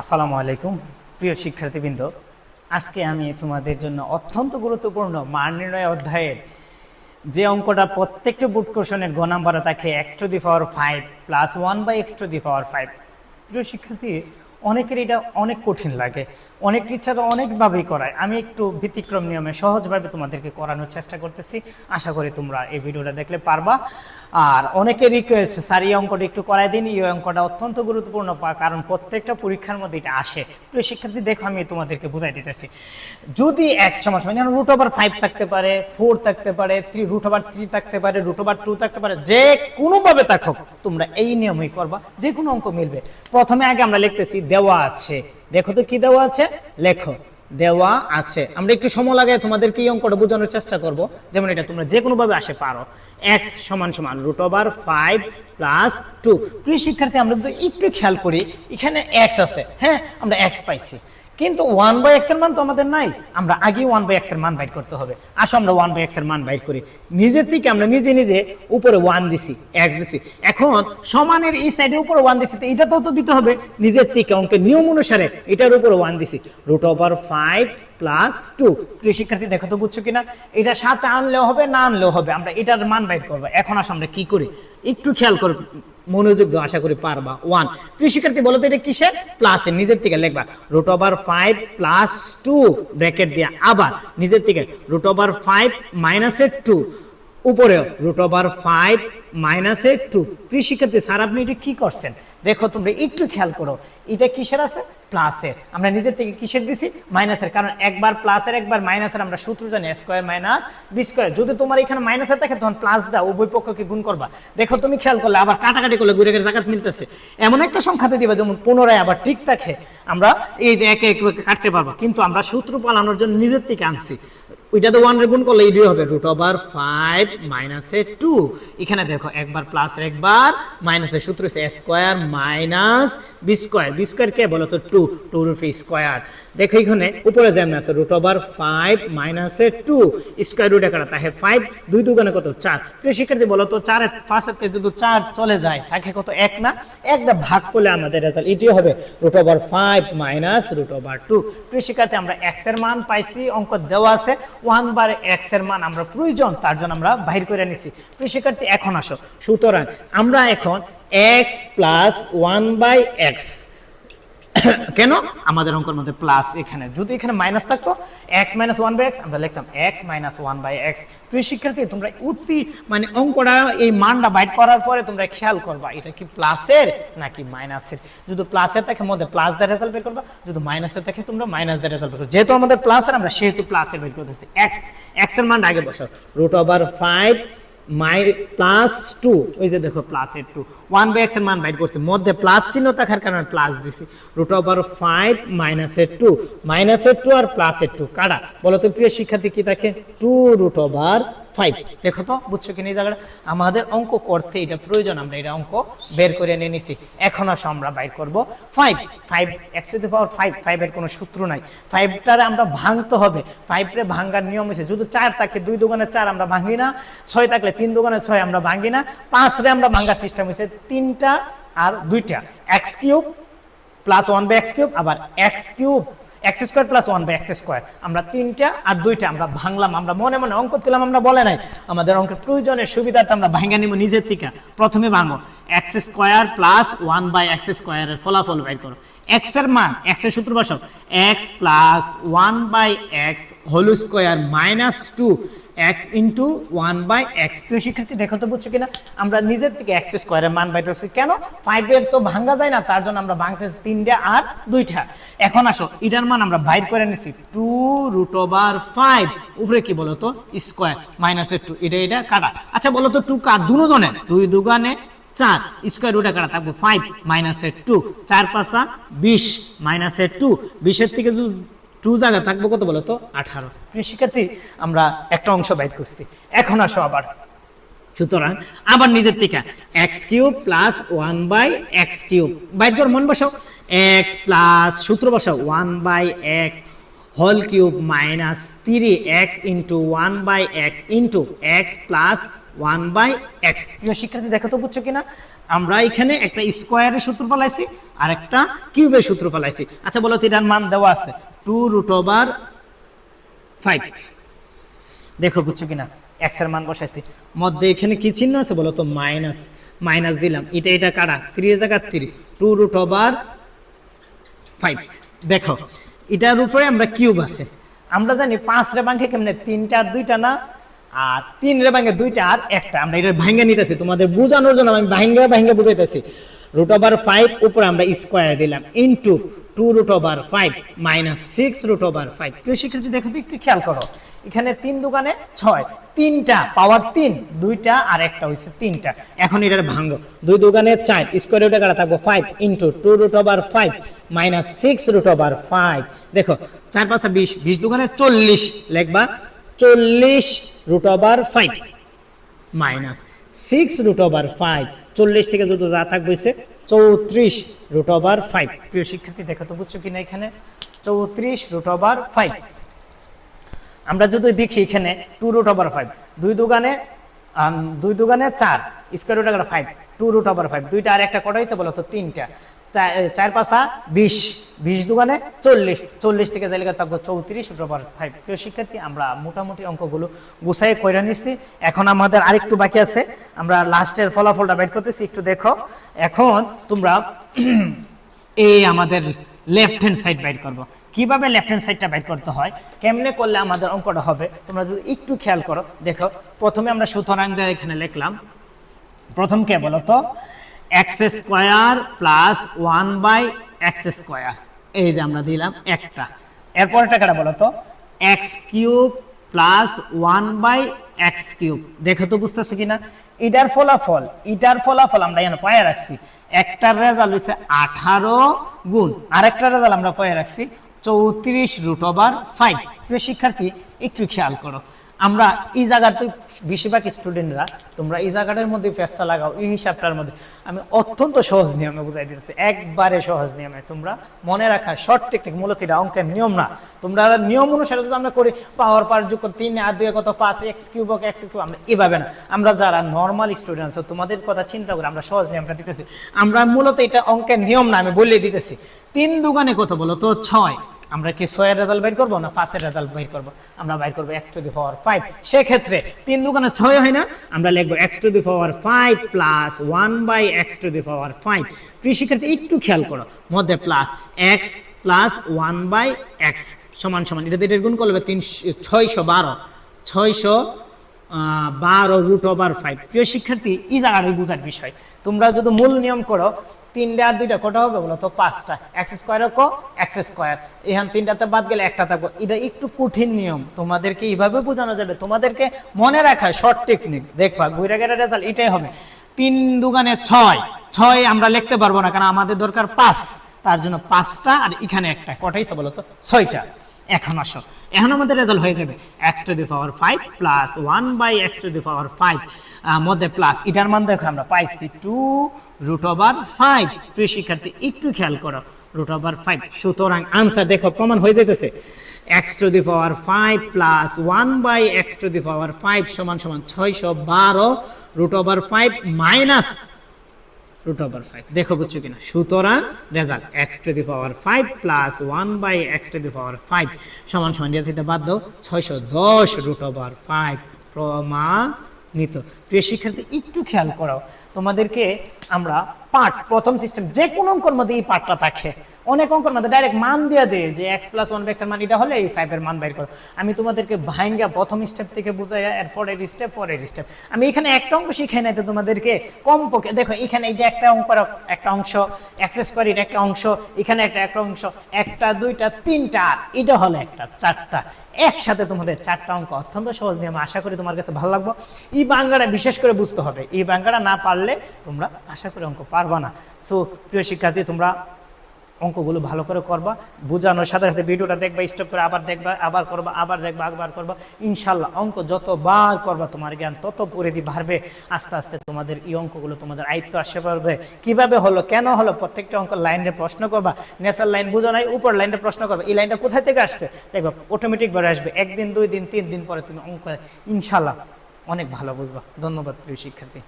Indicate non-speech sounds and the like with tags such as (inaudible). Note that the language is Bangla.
আসসালামু আলাইকুম, প্রিয় শিক্ষার্থীবৃন্দ। আজকে আমি তোমাদের জন্য অত্যন্ত গুরুত্বপূর্ণ মান নির্ণয় অধ্যায়ের যে অঙ্কটা প্রত্যেকটা বুট কোশনের গ নাম্বারে থাকে x to the power five plus one by x to the power five প্রিয় শিক্ষার্থী অনেকের এটা অনেক কঠিন লাগে। অনেক ইচ্ছা অনেকভাবেই করায়। আমি একটু ব্যতিক্রম নিয়মে সহজভাবে তোমাদেরকে করানোর চেষ্টা করতেছি। আশা করি তোমরা এই ভিডিওটা দেখলে পারবা। আর অনেকে রিকোয়েস্ট স্যার, এই অঙ্কটা একটু করাই দিন। এই অঙ্কটা অত্যন্ত গুরুত্বপূর্ণ কারণ প্রত্যেকটা পরীক্ষার মধ্যে এটা আসে। প্রিয় শিক্ষার্থী, দেখো, আমি তোমাদেরকে বুঝাই দিতেছি। যদি এক্স সমান সমান রুট ওভার ফাইভ থাকতে পারে ফোর থাকতে পারে থ্রি রুট ওভার থ্রি থাকতে পারে রুট ওভার টু থাকতে পারে, যে কোনোভাবে থাকুক, তোমরা এই নিয়মেই করবা। যে কোনো অঙ্ক মিলবে। প্রথমে আগে আমরা লিখতেছি দেওয়া আছে। দেখো তো কি দেওয়া আছে? লেখো, দেওয়া আছে। আমরা একটু সময় লাগাই তোমাদেরকে এই অঙ্কটা বোঝানোর চেষ্টা করব? যেমন এটা তোমরা যে কোনোভাবে আসে পারো। এক্স সমান সমান root over five plus two প্রিয় শিক্ষার্থী, আমরা তো একটু খেয়াল করি, এখানে এক্স আছে হ্যাঁ? আমরা এক্স পাইছি। কিন্তু ওয়ান বাই এক্সের মান তো আমাদের নাই। আমরা আগে ওয়ান বাই এক্সের মান বাইর করতে হবে। আসো আমরা ওয়ান বাই এক্সের মান বাইর করি। নিজের থেকে আমরা নিজে নিজে উপরে ওয়ান দিছি এক্স দিছি। এখন সমানের এই সাইডে উপরে ওয়ান দিছি, তো এটা তো দিতে হবে। নিজের থেকে অঙ্কের নিয়ম অনুসারে এটার উপরে ওয়ান দিছি। Root over five plus two প্রিয় শিক্ষার্থী, দেখো তো বুঝছ কিনা? এটা সাথে আনলেও হবে, না আনলেও হবে। আমরা এটার মান বাইর করব। এখন আসো আমরা কি করি? একটু খেয়াল করো। মনোযোগ আশা করি পারবা। ওয়ান প্রিয় শিক্ষার্থী বলো এটা প্লাস এ নিজের থেকে লিখবা। Root over five plus two bracket দিয়ে আবার নিজের থেকে। রুট ওভার ফাইভ মাইনাসের টু উপরে রুট ওভার ফাইভ মাইনাসের টু প্রিয় শিক্ষার্থী স্যার আপনি এটা কি করছেন? দেখো তোমরা একটু খেয়াল করো। এটা কিসের আছে? প্লাসের আমরা নিজের থেকে কিসের দিছি? মাইনাসের কারণ একবার প্লাসের একবার মাইনাসের আমরা সূত্র জানি স্কোয়ার মাইনাস বি স্কোয়ার যদি তোমার এখানে মাইনাসের থাকে, তখন প্লাস দাও, উভয় পক্ষকে গুণ করবা। দেখো, তুমি খেয়াল করলে, আবার কাটাকাটি করলে ঘুরে ঘুরে জায়গাত মিলতেছে। এমন একটা সংখ্যাতে দিবা, যেমন পুনরায় আবার ঠিক থাকে। আমরা এই যে একে এক কাটতে পারব। কিন্তু আমরা সূত্র পালানোর জন্য নিজের থেকে আনছি। ওইটা তো ওয়ান গুণ করলে এইটাই হবে রুট ওভার ফাইভ মাইনাসের টু এখানে দেখো, একবার প্লাস একবার মাইনাসের সূত্র হচ্ছে square minus b square b square কে বলো তো টু টু রুট স্কোয়ার দেখো এখানে উপরে যেমন আছে রুট ওভার ফাইভ মাইনাসের টু স্কোয়ার রুট একটা তাহে ফাইভ দুই দুগানে কত? চার। প্রিয় শিক্ষার্থী, বলো তো, চারের পাঁচের যদি চার চলে যায়, তাকে কত? এক না? একটা ভাগ করলে আমাদের রেজাল্ট এটি হবে root over five minus root over two প্রিয় শিক্ষার্থী, আমরা এক্সের মান পাইছি, অঙ্ক দেওয়া আছে। ওয়ান বার এক্সের মান আমরা প্রয়োজন, তার জন্য আমরা বাহির করে নিছি। প্রিয় শিক্ষার্থী, এখন আসো। সুতরাং আমরা এখন x plus one by x কেন? আমাদের অঙ্কের মধ্যে প্লাস এখানে। যদি এখানে মাইনাস থাকতো x minus one by x আমরা লিখতাম x minus one by x প্রিয় শিক্ষার্থী, তোমরা অতি মানে অঙ্কটা, এই মানটা বাইট করার পরে তোমরা খেয়াল করবা, এটা কি প্লাসের নাকি মাইনাসের যদি প্লাসের থাকে, মধ্যে প্লাস দ্য রেজাল্ট বের করবা, যদি মাইনাসের থাকে, তোমরা মাইনাস দ্য রেজাল্ট বের করবে। যেহেতু আমাদের প্লাসের আমরা সেহেতু প্লাসের বের করতেছি। এক্স এক্সের মানটা আগে বসাও। রুট ওভার ফাইভ মাই প্লাস টু, ওই যে দেখো প্লাস এর টু। ওয়ান বাই এক্সের মান বাইট করছে। মধ্যে প্লাস চিহ্ন থাকার কারণে প্লাস দিছি। রুট ওভার ফাইভ মাইনাস এর টু মাইনাস এর টু আর প্লাস এর টু কাটা বলো তো, প্রিয় শিক্ষার্থী কি থাকে? টু রুট ওভার ফাইভ দেখো তো, বুঝছ কি এই জায়গাটা? আমাদের অঙ্ক করতে এটা প্রয়োজন, আমরা এটা অঙ্ক বের করে নিয়ে নিছি। এখন আসো, আমরা বাইর করব। Five five x to power five ফাইভের কোনো সূত্র নাই। ফাইভটারে আমরা ভাঙতে হবে। ফাইভরে ভাঙ্গার নিয়ম হয়েছে যদি চার থাকে, দুই দোকানে চার আমরা ভাঙি না। ছয় থাকলে তিন দোকানে ছয় আমরা ভাঙি না। পাঁচরে আমরা ভাঙ্গার সিস্টেম হয়েছে তিনটা আর দুইটা। X cube plus one by x cube আবার x cube x square plus one by x square আমরা তিনটা আর দুইটা, আমরা ভাঙলাম, আমরা মনে মনে অঙ্ক তুলাম আমরা বলে নাই। আমাদের অঙ্কের প্রয়োজনের সুবিধাটা আমরা ভাঙা নিব নিজের থেকে। প্রথমে ভাঙো। X square plus one by x স্কোয়ারের ফলাফল বের করো। এক্সের মান এক্সের সূত্র বসাও। X plus one by x whole square minus two x into one by x প্রিয় শিক্ষার্থী দেখো তো বুঝছ কিনা? আমরা নিজের থেকে এক্স স্কোয়ারের মান বাইতেছি কেন? ফাইভের তো ভাঙ্গা যায় না, তার জন্য আমরা ভাঙতেছি তিনটা আর দুইটা। এখন আসো, এটার মান আমরা বাইর করে নিছি। টু রুট ওভার ফাইভ উপরে কি বলো তো? স্কোয়ার মাইনাসের টু এটা এটা কাটা। আচ্ছা বলো তো টু কার দুজনের দুই দুগানে চার। স্কোয়ার রুটে কাটা থাকব ফাইভ মাইনাসের টু চার পাঁচা বিশ মাইনাসের টু বিশের থেকে টু জায়গা থাকব কত বলো তো? আঠারো। প্রিয় শিক্ষার্থী আমরা একটা অংশ বাইট করছি। এখন আসো আবার। সুতরাং আবার নিজের থেকে x cube plus one by x cube. Byte কর মন বসাও। এক্স প্লাস সূত্র বসাও। One by x whole cube minus three x into one by x into x plus one by x প্রিয় শিক্ষার্থী দেখো তো বুঝছ কিনা? আমরা এখানে একটা স্কোয়ারের সূত্র পালাইছি আর একটা কিউবের সূত্র পালাইছি আচ্ছা বলো তো এটার মান দেওয়া আছে। Two root over five. দেখো, বুঝছ কিনা? এক্সের মান বসাইছি। মধ্যে এখানে কি চিহ্ন আছে বলো তো? মাইনাস। মাইনাস দিলাম। এটা এটা কারা? ত্রিশ জায়গা three two root over five. দেখো, এটার উপরে আমরা কিউব আছে। আমরা জানি পাঁচ রে বাঙ্কে কেমনে? তিনটা আর দুইটা না? আর তিন রে বাঙ্গে দুইটা আর একটা। আমরা এটা ভাঙ্গে নিতেছি। তোমাদের বোঝানোর জন্য আমি ভাঙ্গে ভাঙ্গে বুঝাইতেছি। রুট ওভার ফাইভ উপরে আমরা স্কোয়ার দিলাম। Into two root over five minus six root over five প্রিয় শিক্ষার্থী, দেখো তো একটু খেয়াল করো। এখানে তিন দোকানে ছয়। তিনটা পাওয়ার তিন, দুইটা আর একটা হয়েছে তিনটা। এখন এটার ভাঙ্গ দুই দোকানে চার স্কোয়ার রুটে কাটা থাকব five into two root over five minus six root over five দেখো, চার পাঁচটা বিশ বিশ দোকানে চল্লিশ। লিখবা চল্লিশ root over five minus six root over five চল্লিশ থেকে যত যা থাকবে চৌত্রিশ রুট ওভার ফাইভ প্রিয় শিক্ষার্থী, দেখো তো বুঝছ কিনা এখানে? চৌত্রিশ রুট ওভার ফাইভ আমরা যদি দেখি এখানে টু রুট ওভার ফাইভ দুই দোকানে দুই দোকানে চার square root over five two root over five দুইটা আর একটা কটা হয়েছে বলো তো? তিনটা। চার পাঁচা, বিশ বিশ দোকানে চল্লিশ চল্লিশ থেকে জায়গা থাকব চৌত্রিশ ওভার ফাইভ প্রিয় শিক্ষার্থী, আমরা মোটামুটি অঙ্কগুলো গুছাই কইরা নিচ্ছি। এখন আমাদের আরেকটু বাকি আছে। আমরা লাস্টের ফলাফলটা বের করতেছি, একটু দেখো। এখন তোমরা (clears throat) এই আমাদের লেফট হ্যান্ড সাইড বাইট করব। কীভাবে লেফট হ্যান্ড সাইডটা বাইট করতে হয়? কেমনে করলে আমাদের অঙ্কটা হবে? তোমরা যদি একটু খেয়াল করো, দেখো, প্রথমে আমরা সুতরাং দিয়ে এখানে লিখলাম। প্রথম কে বলো তো? X square plus one by x square এই যে আমরা দিলাম একটা। এরপর টাকাটা বলো তো? X cube plus one by x cube দেখো তো বুঝতেছো কিনা? এটার ফলাফল এটার ফলাফল আমরা এখানে পায়ে রাখছি। একটার রেজাল্ট হচ্ছে আঠারো গুণ। আরেকটা রেজাল্ট আমরা পায়ে রাখছি চৌত্রিশ রুট ওভার ফাইভ প্রিয় শিক্ষার্থী, একটু খেয়াল করো। আমরা এই জায়গাতে বেশিরভাগ স্টুডেন্টরা তোমরা এই জায়গাটার মধ্যে পেঁচটা লাগাও, এই হিসাবটার মধ্যে। আমি অত্যন্ত সহজ নিয়মে বুঝাই দিতেছি, একবারে সহজ নিয়মে। তোমরা মনে রাখা শর্ট টেকনিক মূলত এটা, অঙ্কের নিয়ম না। তোমরা নিয়ম অনুসারে যদি আমরা করি পাওয়ার পার যোগ করে তিন আর দুই, কত, পাঁচ এক্স কিউব এক্স কিউব আমরা এভাবে না। আমরা যারা নর্মাল স্টুডেন্টস তোমাদের কথা চিন্তা করে আমরা সহজ নিয়মটা দিতেছি। আমরা মূলত এটা অঙ্কের নিয়ম না, আমি বলে দিতেছি। তিন দোকানে কত বলো তো? ছয়। আমরা কি ছয়ের রেজাল্ট বের করব না পাঁচের রেজাল্ট বের করব? আমরা বের করব x to the power five সেক্ষেত্রে তিন দোকানে ছয় হয় না, আমরা লিখব x to the power five plus one by x to the power five প্রিয় শিক্ষার্থী একটু খেয়াল করো, মধ্যে plus x plus one by x সমান সমান, এটা দিয়ে গুণ করবে তিন, ছয়শো বারো। ছয়শো বারো রুট ওভার ফাইভ প্রিয় শিক্ষার্থী, এই জায়গাটাই বোঝার বিষয়। তোমরা যদি মূল নিয়ম করো তিনটা আর দুইটা, কটা হবে বলো তো? পাঁচটা। এক্স স্কোয়ার কো? এক্স স্কোয়ার এখান তিনটাতে বাদ গেলে একটা থাকব। এটা একটু কঠিন নিয়ম। তোমাদেরকে এইভাবে বোঝানো যাবে। তোমাদেরকে মনে রাখা শর্ট টেকনিক দেখবা, ঘুরে গেলে রেজাল্ট এটাই হবে। তিন দুগানে ছয়। ছয় আমরা লিখতে পারব না, কারণ আমাদের দরকার পাঁচ। তার জন্য পাঁচটা আর এখানে একটা। কটাইছে বলো তো? ছয়টা। এখন আসো। এখন আমাদের রেজাল্ট হয়ে যাবে। X to the power five plus one by x to the power five মধ্যে প্লাস এটার মান দেখো আমরা পাইছি টু রুট ওভার ফাইভ প্রিয় শিক্ষার্থী, একটু খেয়াল করো রুট ওভার ফাইভ সুতরাং আনসার দেখো, প্রমাণ হয়ে যেতেছে x to the power five plus one by x to the power five সমান সমান ছয়শো বারো root over five minus root over five দেখো, বুঝছ কিনা? সুতরাং result x to the power five plus one by x to the power five সমান সমান বাদ দাও ছয়শো দশ রুট ওভার ফাইভ প্রমাণিত প্রিয় শিক্ষার্থী, একটু খেয়াল করো। তোমাদেরকে আমরা পার্ট প্রথম সিস্টেম যে কোনো অঙ্কর মধ্যে এই পার্টটা থাকে। অনেক অঙ্কর মধ্যে ডাইরেক্ট মান দিয়ে দেয় যে এক্স প্লাস ওয়ানের মান, এটা হলে এই ফাইভের মান বের করো। আমি তোমাদেরকে ভাইঙ্গা প্রথম স্টেপ থেকে বুঝাই এর পরের স্টেপ পরের স্টেপ আমি এখানে একটা অঙ্ক শিখাই নাই তো তোমাদেরকে কম পক্ষে দেখো, এখানে এটা একটা অঙ্কর একটা অংশ এক্স স্কোয়ার এটা একটা অংশ, এখানে একটা একটা অংশ, একটা, দুইটা, তিনটা, এটা হলো একটা, চারটা। একসাথে তোমাদের চারটা অঙ্ক অত্যন্ত সহজ নিয়ে আমি আশা করি তোমার কাছে ভালো লাগবো। এই বাংলাটা বিশেষ করে বুঝতে হবে, এই বাংলাটা না পারলে তোমরা আশা করি অঙ্ক পারবা না। সো প্রিয় শিক্ষার্থী, তোমরা অঙ্কগুলো ভালো করে করবা, বোঝানোর সাথে সাথে ভিডিওটা দেখবা স্টপ করে আবার দেখবা, আবার করবা, আবার দেখবা, আবার করবা। ইনশাল্লাহ অঙ্ক যতবার করবা তোমার জ্ঞান তত পরিধি বাড়বে। আস্তে আস্তে তোমাদের এই অঙ্কগুলো তোমাদের আয়ত্ত আসতে পারবে। কীভাবে হলো, কেন হলো, প্রত্যেকটা অঙ্ক লাইনে প্রশ্ন করবা নেশার লাইন বুঝো নাই, উপর লাইনে প্রশ্ন করবা, এই লাইনটা কোথায় থেকে আসছে? দেখবা অটোমেটিক ভাবে আসবে। একদিন, দুই দিন, তিন দিন পরে তুমি অঙ্ক ইনশাল্লাহ অনেক ভালো বুঝবা। ধন্যবাদ, প্রিয় শিক্ষার্থী।